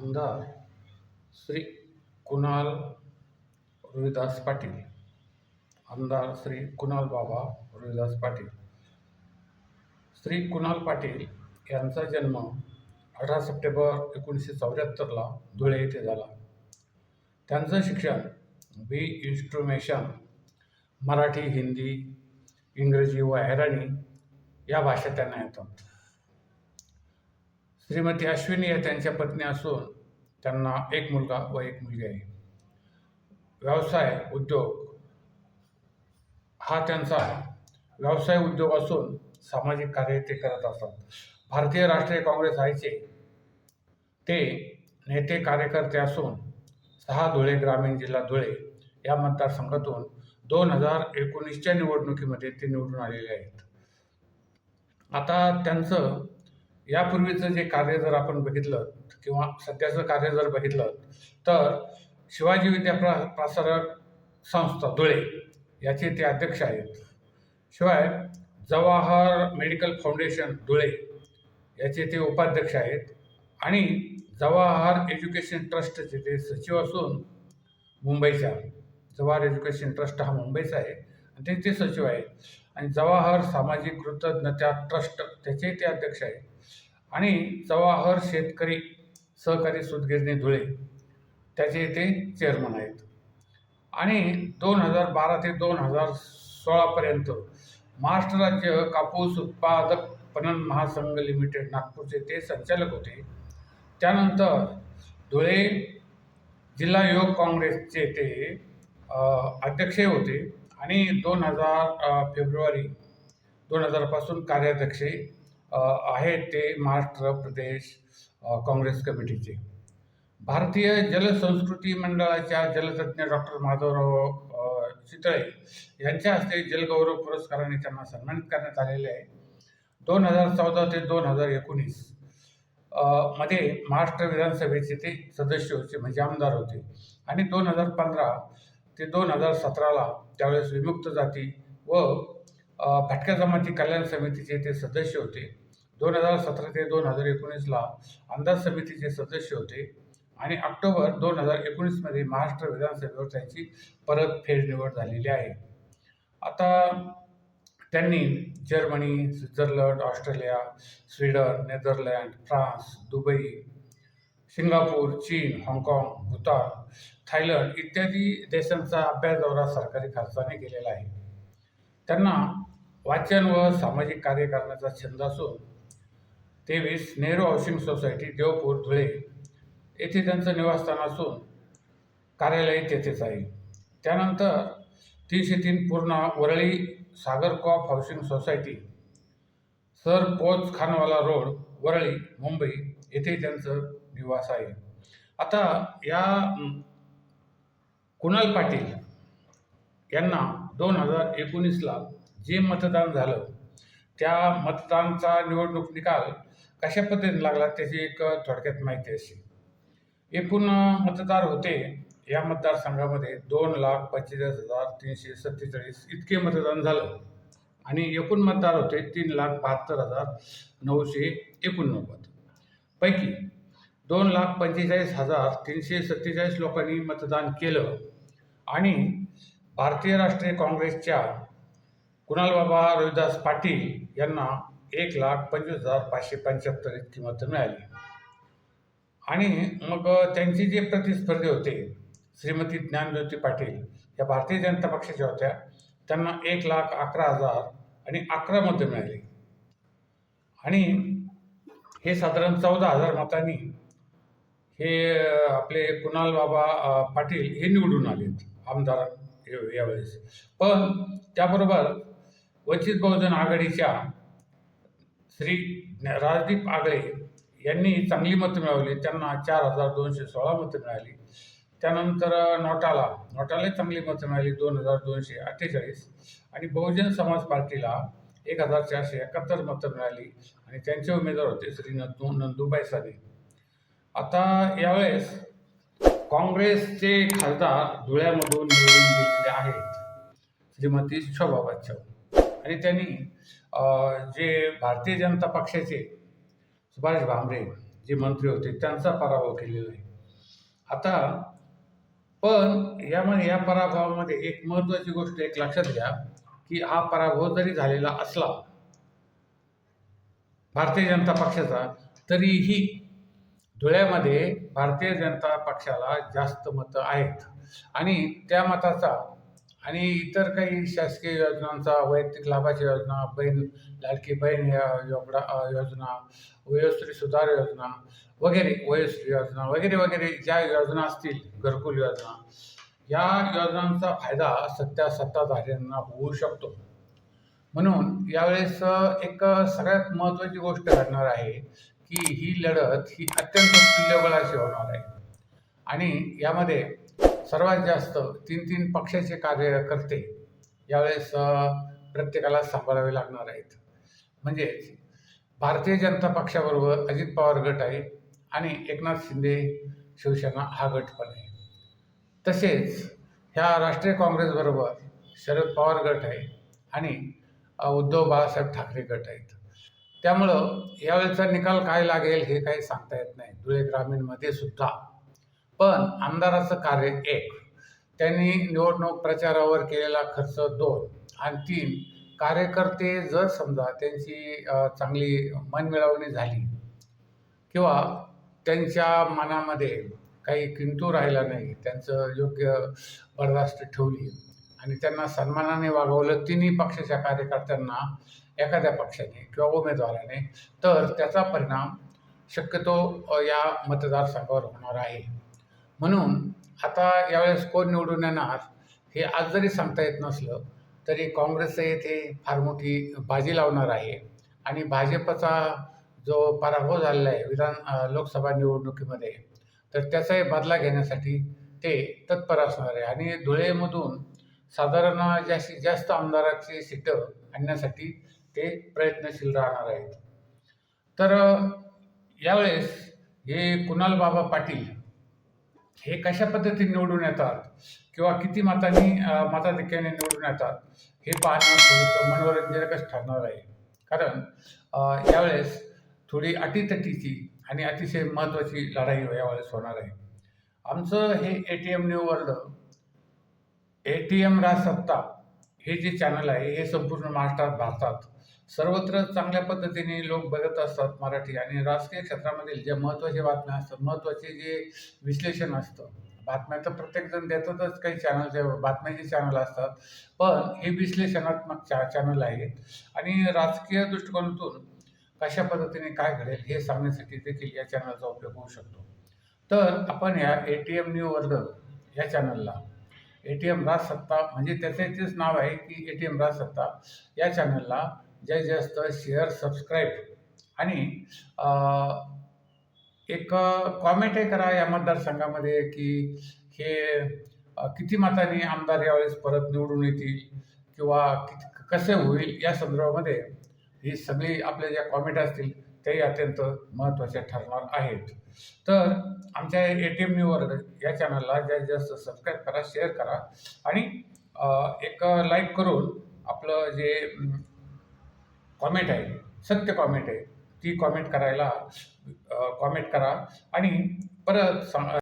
आमदार श्री कुणाल रोहिदास पाटील. आमदार श्री कुणाल बाबा रोहिदास पाटील. श्री कुणाल पाटील यांचा जन्म अठरा सप्टेंबर एकोणीसशे चौऱ्याहत्तरला धुळे येथे झाला. त्यांचं शिक्षण बी इन्स्ट्रुमेशन मराठी हिंदी इंग्रजी व अहिराणी या भाषा त्यांना येतात श्रीमती अश्विनी या त्यांच्या पत्नी असून त्यांना एक मुलगा व एक मुलगी आहे. व्यवसाय उद्योग हा त्यांचा व्यवसाय उद्योग असून सामाजिक कार्य ते करत असतात. भारतीय राष्ट्रीय काँग्रेस आयचे. ते नेते कार्यकर्ते असून सहा धुळे ग्रामीण जिल्हा धुळे या मतदारसंघातून दोन हजार एकोणीसच्या निवडणुकीमध्ये ते निवडून आलेले आहेत. आता त्यांचं यापूर्वीचं जे कार्य जर आपण बघितलं किंवा सध्याचं कार्य जर बघितलं तर शिवाजी विद्या प्रा प्रसारक संस्था धुळे याचे ते अध्यक्ष आहेत. शिवाय जवाहर मेडिकल फाउंडेशन धुळे याचे ते उपाध्यक्ष आहेत आणि जवाहर एज्युकेशन ट्रस्टचे ते सचिव असून मुंबईच्या जवाहर एज्युकेशन ट्रस्ट हा मुंबईचा आहे आणि ते ते सचिव आहेत. आणि जवाहर सामाजिक कृतज्ञता ट्रस्ट त्याचे ते अध्यक्ष आहेत. आणि जवाहर शेतकरी सहकारी सुतगिरणी धुळे त्याचे ते चेअरमन आहेत. आणि दोन हजार बारा ते दोन हजार सोळापर्यंत महाराष्ट्र राज्य कापूस उत्पादक पणन महासंघ लिमिटेड नागपूरचे ते संचालक होते. त्यानंतर धुळे जिल्हा युवक काँग्रेसचे ते अध्यक्षही होते. आणि दोन हजार फेब्रुवारी दोन हजारपासून कार्याध्यक्ष आहेत ते महाराष्ट्र प्रदेश काँग्रेस कमिटीचे. भारतीय जलसंस्कृती मंडळाच्या जलतज्ञ डॉक्टर माधवराव चितळे यांच्या हस्ते जलगौरव पुरस्काराने त्यांना सन्मानित करण्यात आलेले आहे. दोन हजार चौदा ते दोन हजार एकोणीसमध्ये महाराष्ट्र विधानसभेचे ते सदस्य होते म्हणजे आमदार होते. आणि दोन हजार पंधरा ते दोन हजार सतराला त्यावेळेस विमुक्त जाती व भटक्या जमाती कल्याण समितीचे ते सदस्य होते. दोन हजार सतरा ते दोन हजार एकोणीसला अंदाज समितीचे सदस्य होते आणि ऑक्टोबर दोन हजार एकोणीसमध्ये महाराष्ट्र विधानसभेवर त्यांची परत फेरनिवड झालेली आहे. आता त्यांनी Germany Switzerland Australia Sweden Netherland France Dubai Singapore चीन हाँगकाँग भूतान थायलंड इत्यादी देशांचा अभ्यास दौरा सरकारी खर्चाने केलेला आहे. त्यांना वाचन व सामाजिक कार्य करण्याचा छंद असून तेवीस नेहरू हाऊसिंग सोसायटी देवपूर धुळे. येथे त्यांचं निवासस्थान असून कार्यालय तेथेच आहे. त्यानंतर तीनशे तीन पूर्ण Worli Sagar coop housing society sir Pochkhanwala road Worli Mumbai येथे त्यांचं निवास आहे. आता या कुणाल पाटील यांना दोन हजार एकोणीसला जे मतदान झालं त्या मतदानचा निवडणूक निकाल कशा पद्धतीने लागला त्याची एक थोडक्यात माहिती अशी. एकूण मतदार होते या मतदारसंघामध्ये दोन लाख पंचेचाळीस हजार तीनशे सत्तेचाळीस इतके मतदान झालं. आणि एकूण मतदार होते तीन लाख बहात्तर हजार नऊशे एकोणनव्वद. पैकी दोन लाख पंचेचाळीस हजार तीनशे सत्तेचाळीस लोकांनी मतदान केलं. आणि भारतीय राष्ट्रीय काँग्रेसच्या कुणालबाबा रोहिदास पाटील यांना एक लाख पंचवीस हजार पाचशे पंच्याहत्तर इतकी मतं मिळाली. आणि मग त्यांचे जे प्रतिस्पर्धी होते श्रीमती ज्ञानज्योती पाटील या भारतीय जनता पक्षाच्या होत्या त्यांना एक लाख अकरा हजार आणि अकरा मतं मिळाली. आणि हे साधारण चौदा हजार मतांनी हे आपले कुणाल बाबा पाटील हे निवडून आलेत आमदार यावेळेस. पण त्याबरोबर वंचित बहुजन आघाडीच्या श्री राजदीप आगळे यांनी चांगली मतं मिळवली. त्यांना चार हजार दोनशे सोळा मतं मिळाली. त्यानंतर नोटाला. नोटालाही चांगली मतं मिळाली. दोन हजार दोनशे अठ्ठेचाळीस. आणि बहुजन समाज पार्टीला एक हजार चारशे एकाहत्तर मतं मिळाली. आणि त्यांचे उमेदवार होते श्री नंदू नंदुबाई साने. आता यावेळेस काँग्रेसचे खासदार धुळ्यामधून निवडून गेलेले आहेत. श्रीमती शोभा बच्चव आणि त्यांनी जे भारतीय जनता पक्षाचे सुभाष भामरे जे मंत्री होते त्यांचा पराभव केलेला आहे. आता पण यामध्ये या पराभवामध्ये एक महत्त्वाची गोष्ट एक लक्षात घ्या की हा पराभव जरी झालेला असला भारतीय जनता पक्षाचा तरीही धुळ्यामध्ये भारतीय जनता पक्षाला जास्त मतं आहेत. आणि त्या मताचा आणि इतर काही शासकीय योजनांचा वैयक्तिक लाभाची योजना बहीण लाडकी बहीण या योगडा योजना वयोश्री सुधार योजना वगैरे वयोश्री योजना वगैरे वगैरे ज्या योजना असतील घरकुल योजना या योजनांचा फायदा सत्या सत्ताधाऱ्यांना होऊ शकतो. म्हणून यावेळेस एक सगळ्यात महत्त्वाची गोष्ट घडणार आहे की ही लढत ही अत्यंत तुल्यबळाची होणार आहे. आणि यामध्ये सर्वात जास्त तीन तीन पक्षाचे कार्यकर्ते यावेळेस प्रत्येकाला सांभाळावे लागणार आहेत. म्हणजेच भारतीय जनता पक्षाबरोबर अजित पवार गट आहे आणि एकनाथ शिंदे शिवसेना हा गट पण आहे. तसेच ह्या राष्ट्रीय काँग्रेसबरोबर शरद पवार गट आहे आणि उद्धव बाळासाहेब ठाकरे गट आहेत. त्यामुळं यावेळेचा निकाल काय लागेल हे काही सांगता येत नाही. धुळे ग्रामीणमध्ये सुद्धा पण आमदाराचं कार्य एक. त्यांनी निवडणूक प्रचारावर केलेला खर्च दोन. आणि तीन कार्यकर्ते जर समजा त्यांची चांगली मनमिळवणी झाली किंवा त्यांच्या मनामध्ये काही किंतू राहिला नाही त्यांचं योग्य बर्दास्त ठेवली आणि त्यांना सन्मानाने वागवलं तिन्ही पक्षाच्या कार्यकर्त्यांना एखाद्या पक्षाने किंवा उमेदवाराने तर त्याचा परिणाम शक्यतो या मतदारसंघावर होणार आहे. म्हणून आता यावेळेस कोण निवडून येणार हे आज जरी सांगता येत नसलं तरी काँग्रेस येथे फार मोठी बाजी लावणार आहे. आणि भाजपचा जो पराभव झालेला आहे विधान लोकसभा निवडणुकीमध्ये तर त्याचाही बदला घेण्यासाठी ते तत्पर असणार आहे. आणि धुळेमधून साधारण जास्तीत जास्त आमदाराची सीटं आणण्यासाठी ते प्रयत्नशील राहणार आहेत. तर यावेळेस हे कुणाल बाबा पाटील हे कशा पद्धतीने निवडून येतात? किंवा किती मतांनी मताधिक्याने निवडून येतात? हे पाहणं थोडंसं मनोरंजकच ठरणार आहे. कारण यावेळेस थोडी अटीतटीची आणि अतिशय महत्त्वाची लढाई यावेळेस होणार आहे. आमचं हे A T M new world A T M Rajsatta हे जे चॅनल आहे हे संपूर्ण महाराष्ट्रात भारतात सर्वत्र चांगल्या पद्धतीने लोक बघत असतात मराठी आणि राजकीय क्षेत्रामधील ज्या महत्त्वाच्या बातम्या असतात महत्त्वाचे जे विश्लेषण असतं बातम्या तर प्रत्येकजण देतातच काही चॅनलच्या बातम्याचे चॅनल असतात. पण हे विश्लेषणात्मक चा चॅनल आहेत आणि राजकीय दृष्टिकोनातून कशा पद्धतीने काय घडेल हे सांगण्यासाठी देखील या चॅनलचा उपयोग होऊ शकतो. तर आपण या A T M new world या चॅनलला ए टी एम राजसत्ता म्हणजे त्याचे तेच नाव आहे की ए टी एम राजसत्ता या चॅनलला जास्तीत जास्त शेअर सबस्क्राईब आणि एक कॉमेंटही करा या मतदारसंघामध्ये की हे किती मतांनी आमदार यावेळेस परत निवडून येतील किंवा किती कसे होईल या संदर्भामध्ये ही सगळी आपल्या ज्या कॉमेंट असतील तेही अत्यंत महत्त्वाच्या ठरणार आहेत. तर आमच्या ए टी एम न्यूवर या चॅनलला जास्तीत जास्त सबस्क्राईब करा शेअर करा आणि एक लाईक करून आपलं जे कॉमेंट आहे सत्य कॉमेंट आहे. ती कॉमेंट करायला कॉमेंट करा. आणि परत सांग